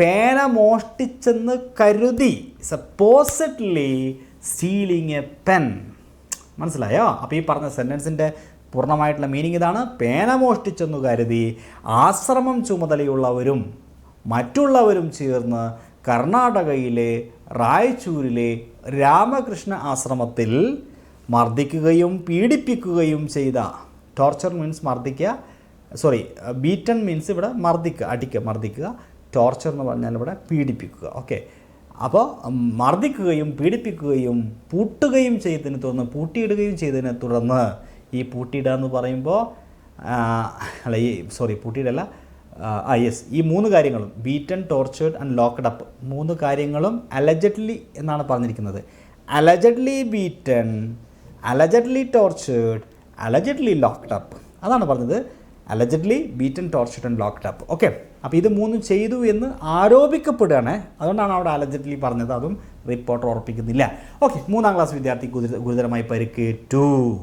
പേന മോഷ്ടിച്ചെന്ന് കരുതി സപ്പോസഡ്ലി സ്റ്റീലിംഗ് എ പെൻ മനസ്സിലായോ? അപ്പോൾ ഈ പറഞ്ഞ സെന്റൻസിന്റെ പൂർണമായിട്ടുള്ള മീനിങ് ഇതാണ്. പേന മോഷ്ടിച്ചെന്ന് കരുതി ആശ്രമം ചുമതലയുള്ളവരും മറ്റുള്ളവരും ചേർന്ന് കർണാടകയിലെ റായ്ചൂരിലെ രാമകൃഷ്ണ ആശ്രമത്തിൽ മർദ്ദിക്കുകയും പീഡിപ്പിക്കുകയും ചെയ്ത ടോർച്ചർ മീൻസ് മർദ്ദിക്കുക. സോറി ബീറ്റൺ മീൻസ് ഇവിടെ മർദ്ദിക്കുക അടിക്കുക മർദ്ദിക്കുക. ടോർച്ചർ എന്ന് പറഞ്ഞാൽ ഇവിടെ പീഡിപ്പിക്കുക. ഓക്കെ അപ്പോൾ മർദ്ദിക്കുകയും പീഡിപ്പിക്കുകയും പൂട്ടുകയും ചെയ്തതിനെ തുടർന്ന് പൂട്ടിയിടുകയും ചെയ്തതിനെ തുടർന്ന് ഈ പൂട്ടിയിടുക എന്ന് പറയുമ്പോൾ അല്ല ഈ സോറി പൂട്ടിയിടല്ല. ആ യെസ് ഈ മൂന്ന് കാര്യങ്ങളും beaten tortured and locked up മൂന്ന് കാര്യങ്ങളും അലജഡ്ലി എന്നാണ് പറഞ്ഞിരിക്കുന്നത്. Allegedly beaten allegedly tortured allegedly locked up അതാണ് പറഞ്ഞത്. Allegedly beaten tortured and locked up okay അപ്പോൾ ഇത് മൂന്നും ചെയ്തു എന്ന് ആരോപിക്കപ്പെടുകയാണ്. അതുകൊണ്ടാണ് അവിടെ അലജഡ്ലി പറഞ്ഞത്. അതും റിപ്പോർട്ടർ ഉറപ്പിക്കുന്നില്ല. ഓക്കെ മൂന്നാം ക്ലാസ് വിദ്യാർത്ഥി ഗുരുത- ഗുരുതരമായി പരിക്കേറ്റു.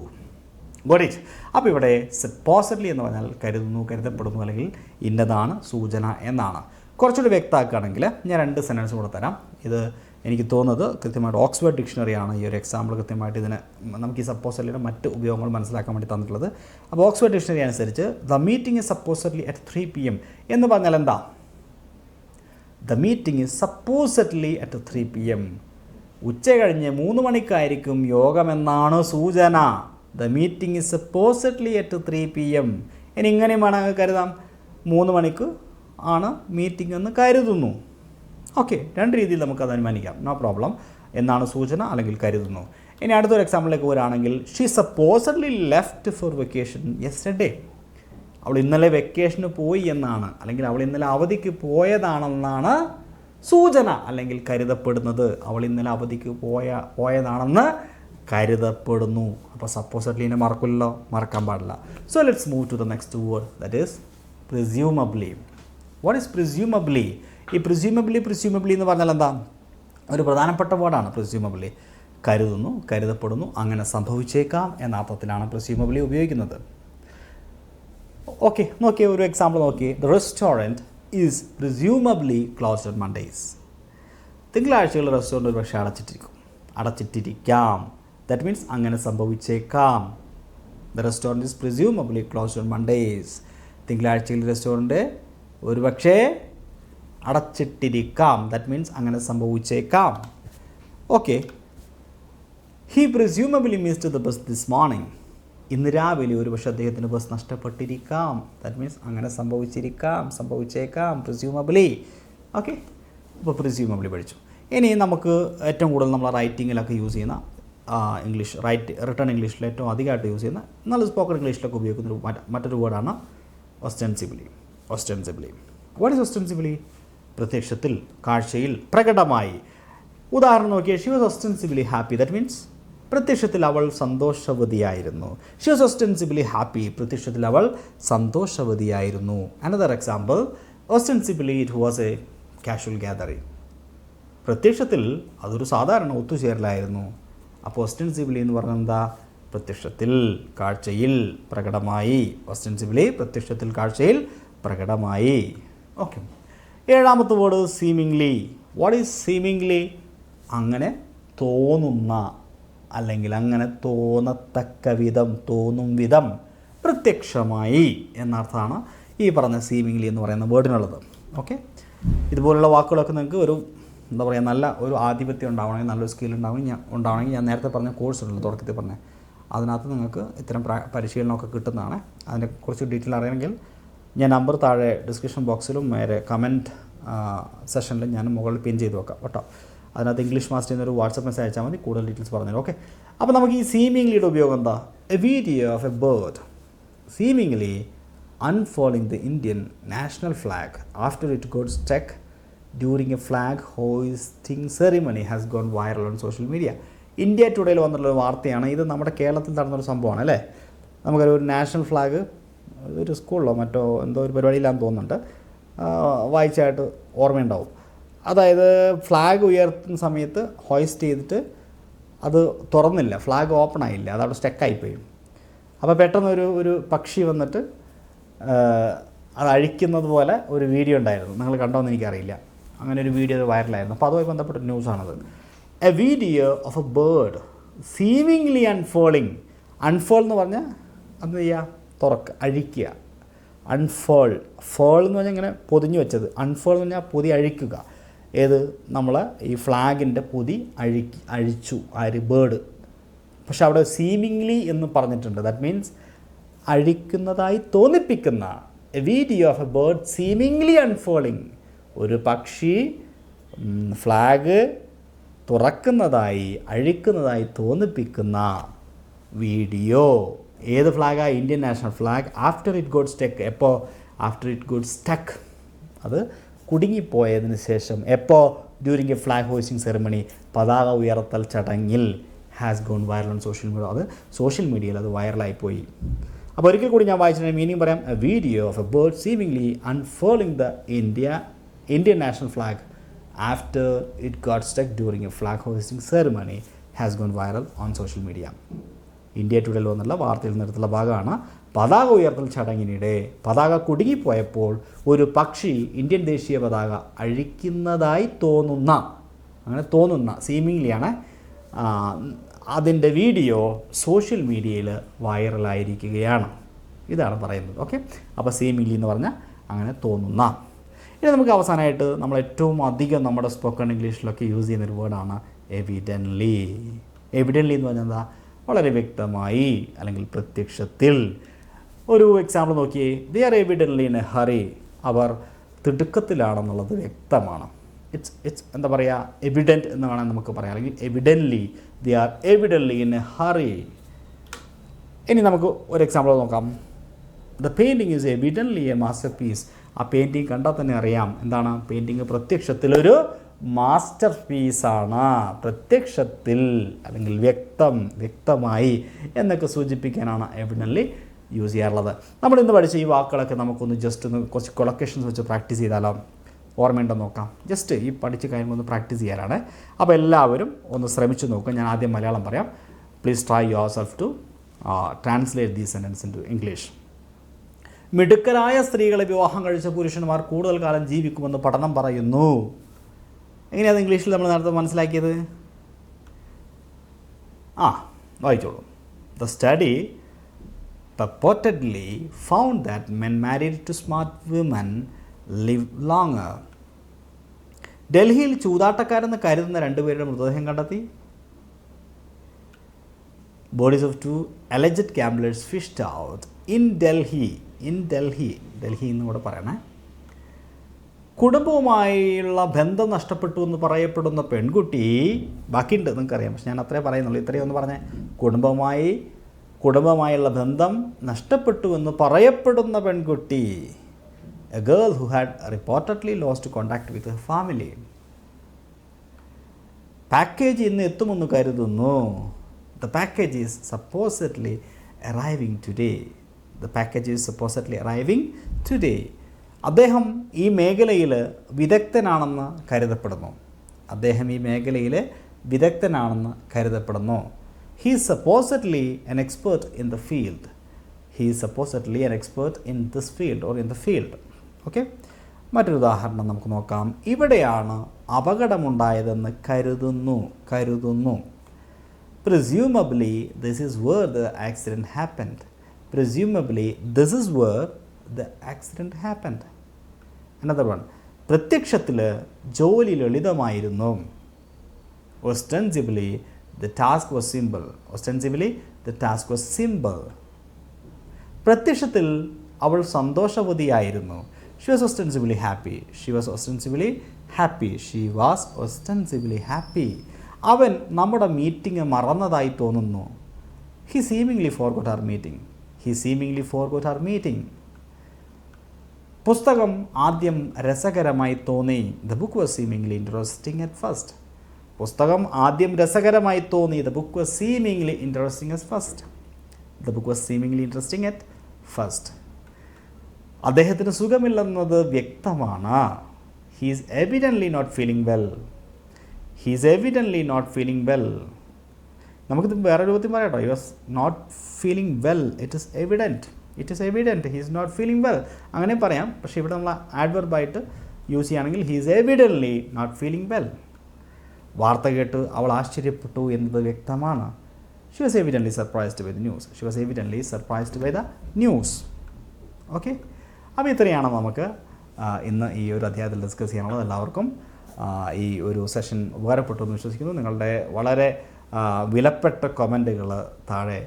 ഗോഡ് അപ്പോൾ ഇവിടെ പോസിറ്റീവ്ലി എന്ന് പറഞ്ഞാൽ കരുതുന്നു കരുതപ്പെടുന്നു അല്ലെങ്കിൽ ഇന്നതാണ് സൂചന എന്നാണ്. കുറച്ചുകൂടി വ്യക്തമാക്കുകയാണെങ്കിൽ ഞാൻ രണ്ട് സെന്റൻസ് കൂടെ തരാം. ഇത് എനിക്ക് തോന്നുന്നത് കൃത്യമായിട്ട് ഓക്സ്ഫോർഡ് ഡിക്ഷണറിയാണ് ഈ ഒരു എക്സാമ്പിൾ കൃത്യമായിട്ട് ഇതിന് നമുക്ക് ഈ സപ്പോസറിയുടെ മറ്റ് ഉപയോഗങ്ങൾ മനസ്സിലാക്കാൻ വേണ്ടി തന്നിട്ടുള്ളത്. അപ്പോൾ ഓക്സ്ഫോർഡ് ഡിക്ഷണറി അനുസരിച്ച് the meeting is supposedly at three p m എന്ന് പറഞ്ഞാൽ എന്താ? The meeting is supposedly at three p m ഉച്ച കഴിഞ്ഞ് മൂന്ന് മണിക്കായിരിക്കും യോഗമെന്നാണ് സൂചന. The meeting is supposedly at three p m ഇനി ഇങ്ങനെയും വേണമെങ്കിൽ കരുതാം. മൂന്ന് മണിക്ക് ആണ് മീറ്റിംഗ് എന്ന് കരുതുന്നു. ഓക്കെ രണ്ട് രീതിയിൽ നമുക്ക് അത് അനുമാനിക്കാം. നോ പ്രോബ്ലം എന്നാണ് സൂചന അല്ലെങ്കിൽ കരുതുന്നു. ഇനി അടുത്തൊരു എക്സാമ്പിളിലേക്ക് വരികയാണെങ്കിൽ she supposedly left for vacation yesterday അവൾ ഇന്നലെ വെക്കേഷന് പോയി എന്നാണ്. അല്ലെങ്കിൽ അവൾ ഇന്നലെ അവധിക്ക് പോയതാണെന്നാണ് സൂചന അല്ലെങ്കിൽ കരുതപ്പെടുന്നത്. അവൾ ഇന്നലെ അവധിക്ക് പോയ പോയതാണെന്ന് കരുതപ്പെടുന്നു. അപ്പോൾ സപ്പോസഡ്ലിനെ മറക്കില്ലല്ലോ മറക്കാൻ പാടില്ല. So let's move to the next word that is presumably what is presumably ഈ പ്രിസ്യൂമബിളി പ്രിസ്യൂമബിളി എന്ന് പറഞ്ഞാൽ എന്താ? ഒരു പ്രധാനപ്പെട്ട വേർഡാണ് പ്രിസ്യൂമബിളി കരുതുന്നു കരുതപ്പെടുന്നു അങ്ങനെ സംഭവിച്ചേക്കാം എന്ന അർത്ഥത്തിലാണ് പ്രിസ്യൂമബിളി ഉപയോഗിക്കുന്നത്. ഓക്കെ നോക്കിയേ ഒരു എക്സാമ്പിൾ നോക്കി the restaurant is presumably closed Mondays തിങ്കളാഴ്ചകൾ restaurant ഒരു പക്ഷേ അടച്ചിട്ടിരിക്കും. അടച്ചിട്ടിരിക്കാം. ദാറ്റ് മീൻസ് അങ്ങനെ സംഭവിച്ചേക്കാം. The restaurant is presumably closed on Mondays തിങ്കളാഴ്ചയിൽ restaurant ഒരു പക്ഷേ അടച്ചിട്ടിരിക്കാം. ദാറ്റ് മീൻസ് അങ്ങനെ സംഭവിച്ചേക്കാം. Okay he presumably missed the bus this morning ഇന്ന് രാവിലെ ഒരു പക്ഷേ അദ്ദേഹത്തിന് ബസ് നഷ്ടപ്പെട്ടിരിക്കാം. ദാറ്റ് മീൻസ് അങ്ങനെ സംഭവിച്ചിരിക്കാം സംഭവിച്ചേക്കാം പ്രിസ്യൂമബിളി ഓക്കെ അപ്പോൾ പ്രിസ്യൂമബിളി പഠിച്ചു. ഇനി നമുക്ക് ഏറ്റവും കൂടുതൽ നമ്മൾ റൈറ്റിങ്ങിലൊക്കെ യൂസ് ചെയ്യുന്ന ഇംഗ്ലീഷ് റൈറ്റ് റിട്ടേൺ ഇംഗ്ലീഷിൽ ഏറ്റവും അധികമായിട്ട് യൂസ് ചെയ്യുന്ന നല്ല സ്പോക്കൺ ഇംഗ്ലീഷിലൊക്കെ ഉപയോഗിക്കുന്ന മറ്റൊരു വേർഡാണ് ഒസ്റ്റൻസിബിലി ഒസ്റ്റൻസിബിലി വാട്ട് ഈസ് ഒസ്റ്റൻസിബിലി പ്രത്യക്ഷത്തിൽ കാഴ്ചയിൽ പ്രകടമായി. ഉദാഹരണം നോക്കിയാൽ she was ostensibly happy that means പ്രത്യക്ഷത്തിൽ അവൾ സന്തോഷവതിയായിരുന്നു. ഷി വാസ് ഒസ്റ്റൻസിബിലി ഹാപ്പി പ്രത്യക്ഷത്തിൽ അവൾ സന്തോഷവതിയായിരുന്നു. Another example ostensibly it was a casual gathering പ്രത്യക്ഷത്തിൽ അതൊരു സാധാരണ ഒത്തുചേരലായിരുന്നു. അപ്പോൾ ഒസ്റ്റൻസിബിലി എന്ന് പറഞ്ഞാൽ എന്താ? പ്രത്യക്ഷത്തിൽ കാഴ്ചയിൽ പ്രകടമായി. ഒസ്റ്റൻസിബിലി പ്രത്യക്ഷത്തിൽ കാഴ്ചയിൽ പ്രകടമായി. ഓക്കെ ഏഴാമത്തെ word seemingly what is seemingly അങ്ങനെ തോന്നുന്ന അല്ലെങ്കിൽ അങ്ങനെ തോന്നത്തക്ക വിധം തോന്നും വിധം പ്രത്യക്ഷമായി എന്നർത്ഥമാണ് ഈ പറഞ്ഞ സീമിംഗ്ലി എന്ന് പറയുന്ന വേർഡിനുള്ളത് ഓക്കെ ഇതുപോലുള്ള വാക്കുകളൊക്കെ നിങ്ങൾക്ക് ഒരു എന്താ പറയുക നല്ല ഒരു ആധിപത്യം ഉണ്ടാവണമെങ്കിൽ നല്ലൊരു സ്കിൽ ഉണ്ടാവണമെങ്കിൽ ഞാൻ ഉണ്ടാവണമെങ്കിൽ ഞാൻ നേരത്തെ പറഞ്ഞ കോഴ്സ് ഉണ്ടല്ലോ തുടക്കത്തിൽ പറഞ്ഞ. അതിനകത്ത് നിങ്ങൾക്ക് ഇത്തരം പ്രാ- പരിശീലനമൊക്കെ കിട്ടുന്നതാണ്. അതിനെക്കുറിച്ച് ഡീറ്റെയിൽ അറിയണമെങ്കിൽ ഞാൻ നമ്പർ താഴെ ഡിസ്ക്രിപ്ഷൻ ബോക്സിലും നേരെ കമന്റ് സെഷനിൽ ഞാൻ മുകളിൽ പിൻ ചെയ്ത് വെക്കാം കേട്ടോ. അതിനകത്ത് ഇംഗ്ലീഷ് മാസ്റ്റർ എന്നൊരു വാട്സപ്പ് മെസ്സേജ് അയച്ചാൽ മതി കൂടുതൽ ഡീറ്റെയിൽസ് പറഞ്ഞു ഓക്കെ? അപ്പോൾ നമുക്ക് ഈ സീമിംഗ്ലിയുടെ ഉപയോഗം എന്താ? A video of a bird seemingly unfurling the Indian national flag. After it got stuck during a flag hoisting ceremony has gone viral on social media. India ടുഡേയിൽ വന്നിട്ടുള്ള വാർത്തയാണ്. ഇത് നമ്മുടെ കേരളത്തിൽ നടന്നൊരു സംഭവമാണ് അല്ലേ? നമുക്കൊരു നാഷണൽ ഫ്ലാഗ് ഒരു സ്കൂളിലോ മറ്റോ എന്തോ ഒരു പരിപാടിയിലാന്ന് തോന്നുന്നുണ്ട്. വായിച്ചായിട്ട് ഓർമ്മയുണ്ടാവും. അതായത് ഫ്ലാഗ് ഉയർത്തുന്ന സമയത്ത് ഹോയിസ്റ്റ് ചെയ്തിട്ട് അത് തുറന്നില്ല. ഫ്ലാഗ് ഓപ്പൺ ആയില്ല. അതവിടെ സ്റ്റക്കായിപ്പോയി അപ്പോൾ പെട്ടെന്ന് ഒരു പക്ഷി വന്നിട്ട് അത് അഴിക്കുന്നത് പോലെ ഒരു വീഡിയോ ഉണ്ടായിരുന്നു. നിങ്ങൾ കണ്ടോന്ന് എനിക്കറിയില്ല. അങ്ങനെ ഒരു വീഡിയോ വൈറലായിരുന്നു അപ്പോൾ അതുമായി ബന്ധപ്പെട്ട ന്യൂസാണത് a video of a bird seemingly unfolding unfold എന്ന് പറഞ്ഞാൽ അന്ന് ചെയ്യുക തുറക്കുക അഴിക്കുക. അൺഫോൾ ഫോൾ എന്ന് പറഞ്ഞാൽ ഇങ്ങനെ പൊതിഞ്ഞു വെച്ചത്. അൺഫോൾ എന്ന് പറഞ്ഞാൽ പൊതി അഴിക്കുക. ഏത്? നമ്മൾ ഈ ഫ്ലാഗിന്റെ പൊതി അഴിക്ക് അഴിച്ചു. ആര് ബേർഡ് പക്ഷെ അവിടെ സീമിംഗ്ലി എന്ന് പറഞ്ഞിട്ടുണ്ട്. ദാറ്റ് മീൻസ് അഴിക്കുന്നതായി തോന്നിപ്പിക്കുന്ന a video of a bird seemingly unfurling ഒരു പക്ഷി ഫ്ലാഗ് തുറക്കുന്നതായി അഴിക്കുന്നതായി തോന്നിപ്പിക്കുന്ന വീഡിയോ ഏത് ഫ്ലാഗാണ് Indian national flag after it got stuck എപ്പോൾ ആഫ്റ്റർ ഇറ്റ് ഗോഡ് സ്റ്റക്ക് അത് കുടുങ്ങിപ്പോയതിന് ശേഷം എപ്പോൾ during a flag hoisting ceremony പതാക ഉയർത്തൽ ചടങ്ങിൽ has gone viral on social media അത് സോഷ്യൽ മീഡിയയിൽ അത് വൈറലായി പോയി അപ്പോൾ ഒരിക്കൽ കൂടി ഞാൻ വായിച്ചതിന്റെ മീനിങ് പറയാം. A video of a bird seemingly unfolding the India Indian national flag after it got stuck during a flag hoisting ceremony has gone viral on social media India ടുഡേയിൽ വന്നുള്ള വാർത്തയിൽ നിന്നെടുത്തുള്ള ഭാഗമാണ്. പതാക ഉയർത്തൽ ചടങ്ങിനിടെ പതാക കുടുങ്ങിപ്പോയപ്പോൾ ഒരു പക്ഷി ഇന്ത്യൻ ദേശീയ പതാക അഴിക്കുന്നതായി തോന്നുന്ന അങ്ങനെ തോന്നുന്ന സീമിംഗ്ലിയാണ് അതിന്റെ വീഡിയോ സോഷ്യൽ മീഡിയയിൽ വൈറലായിരിക്കുകയാണ്. ഇതാണ് പറയുന്നത്. ഓക്കെ? അപ്പോൾ സീമിംഗ്ലി എന്ന് പറഞ്ഞാൽ അങ്ങനെ തോന്നുന്ന. ഇനി നമുക്ക് അവസാനമായിട്ട് നമ്മൾ ഏറ്റവും അധികം നമ്മുടെ സ്പോക്കൺ ഇംഗ്ലീഷിലൊക്കെ യൂസ് ചെയ്യുന്ന ഒരു വേർഡാണ് എവിഡൻലി എവിഡൻലി എന്ന് പറഞ്ഞാൽ എന്താ? വളരെ വ്യക്തമായി അല്ലെങ്കിൽ പ്രത്യക്ഷത്തിൽ ഒരു എക്സാമ്പിൾ നോക്കിയേ. They are evidently in a hurry അവർ തിടുക്കത്തിലാണെന്നുള്ളത് വ്യക്തമാണ്. ഇറ്റ്സ് ഇറ്റ്സ് എന്താ പറയുക എവിഡന്റ് എന്ന് വേണമെങ്കിൽ നമുക്ക് പറയാം. അല്ലെങ്കിൽ evidently they are evidently in a hurry ഇനി നമുക്ക് ഒരു എക്സാമ്പിൾ നോക്കാം. The painting is evidently a master ആ പെയിന്റിങ് കണ്ടാൽ തന്നെ അറിയാം. എന്താണ്? പെയിന്റിങ് പ്രത്യക്ഷത്തിലൊരു മാസ്റ്റർ പീസാണ് പ്രത്യക്ഷത്തിൽ അല്ലെങ്കിൽ വ്യക്തം വ്യക്തമായി എന്നൊക്കെ സൂചിപ്പിക്കാനാണ് എവിഡൻലി യൂസ് ചെയ്യാറുള്ളത്. നമ്മൾ ഇന്ന് പഠിച്ച ഈ വാക്കുകളൊക്കെ നമുക്കൊന്ന് ജസ്റ്റ് ഒന്ന് കുറച്ച് കൊളക്കേഷൻസ് വെച്ച് പ്രാക്ടീസ് ചെയ്താലോ? ഓർമ്മയുണ്ടോ നോക്കാം. ജസ്റ്റ് ഈ പഠിച്ച കാര്യങ്ങൾ ഒന്ന് പ്രാക്ടീസ് ചെയ്യാനാണ്. അപ്പോൾ എല്ലാവരും ഒന്ന് ശ്രമിച്ചു നോക്കുക. ഞാൻ ആദ്യം മലയാളം പറയാം. Please try yourself to translate these sentence into English മിടുക്കരായ സ്ത്രീകളെ വിവാഹം കഴിച്ച പുരുഷന്മാർ കൂടുതൽ കാലം ജീവിക്കുമെന്ന് പഠനം പറയുന്നു. എങ്ങനെയാണ് ഇംഗ്ലീഷിൽ നമ്മൾ നേരത്തെ മനസ്സിലാക്കിയത്? ആ വായിച്ചോളൂ. The study purportedly found that men married to smart women live longer. ഡൽഹിയിൽ ചൂതാട്ടക്കാരെന്ന് കരുതുന്ന രണ്ടുപേരുടെ മൃതദേഹം കണ്ടെത്തി. Bodies of two alleged gamblers fished out in Delhi in Delhi Delhi എന്ന് കൂടെ പറയണേ. കുടുംബവുമായുള്ള ബന്ധം നഷ്ടപ്പെട്ടു എന്ന് പറയപ്പെടുന്ന പെൺകുട്ടി ബാക്കിയുണ്ട് നിങ്ങൾക്കറിയാം. പക്ഷെ ഞാൻ അത്രേ പറയുന്നുള്ളൂ. ഇത്രയും ഒന്ന് പറഞ്ഞേ. കുടുംബവുമായി കുടുംബമായുള്ള ബന്ധം നഷ്ടപ്പെട്ടു എന്ന് പറയപ്പെടുന്ന പെൺകുട്ടി a girl who had reportedly lost contact with family package ഇന്ന് എത്തുമെന്ന് കരുതുന്നു. The package is supposedly arriving today the package is supposedly arriving today അദ്ദേഹം ഈ മേഖലയിൽ വിദഗ്ധനാണെന്ന് കരുതപ്പെടുന്നു. അദ്ദേഹം ഈ മേഖലയിൽ വിദഗ്ധനാണെന്ന് കരുതപ്പെടുന്നു. He supposedly an expert in the field he supposedly an expert in this field or in the field okay മറ്റൊരു ഉദാഹരണം നമുക്ക് നോക്കാം. ഇവിടെയാണ് അപകടമുണ്ടായതെന്ന് കരുതുന്നു. കരുതുന്നു. Presumably this is where the accident happened presumably this is where the accident happened another one പ്രത്യക്ഷത്തിൽ ജോലി ലളിതമായിരുന്നു. Ostensibly the task was simple ostensibly the task was simple പ്രത്യക്ഷത്തിൽ അവൾ സന്തോഷവതിയായിരുന്നു. She was ostensibly happy she was ostensibly happy she was ostensibly happy അവൻ നമ്മുടെ meeting മറന്നതായി തോന്നുന്നു. He seemingly forgot our meeting he seemingly forgot our meeting പുസ്തകം ആദ്യം രസകരമായി തോന്നി. The book was seemingly interesting at first പുസ്തകം ആദ്യം രസകരമായി തോന്നി. The book was seemingly interesting at first the book was seemingly interesting at first അദ്ദേഹത്തിന് സുഖമില്ലെന്നത് വ്യക്തമാണ്. He's evidently not feeling well he's evidently not feeling well നമുക്കിത് വേറെ രൂപത്തിൽ പറയാട്ടോ you was not feeling well it is evident it is evident he is not feeling well അങ്ങനെ പറയാം. പക്ഷേ ഇവിടെ നമ്മൾ ആഡ്വർബായിട്ട് യൂസ് ചെയ്യുകയാണെങ്കിൽ he is evidently not feeling well വാർത്ത കേട്ട് അവൾ ആശ്ചര്യപ്പെട്ടു എന്നത് വ്യക്തമാണ്. She was evidently surprised by the news she was evidently surprised by the news okay അപ്പോൾ ഇത്രയാണ് നമുക്ക് ഇന്ന് ഈ ഒരു അധ്യായത്തിൽ ഡിസ്കസ് ചെയ്യാനുള്ളത്. എല്ലാവർക്കും ഈ ഒരു സെഷൻ ഉപകാരപ്പെട്ടു എന്ന് വിശ്വസിക്കുന്നു. നിങ്ങളുടെ വളരെ വിലപ്പെട്ട കമന്റുകൾ താഴെ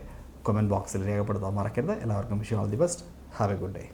കമന്റ് ബോക്സിൽ രേഖപ്പെടുത്താൻ മറക്കരുത്. എല്ലാവർക്കും wish you all the best. Have a good day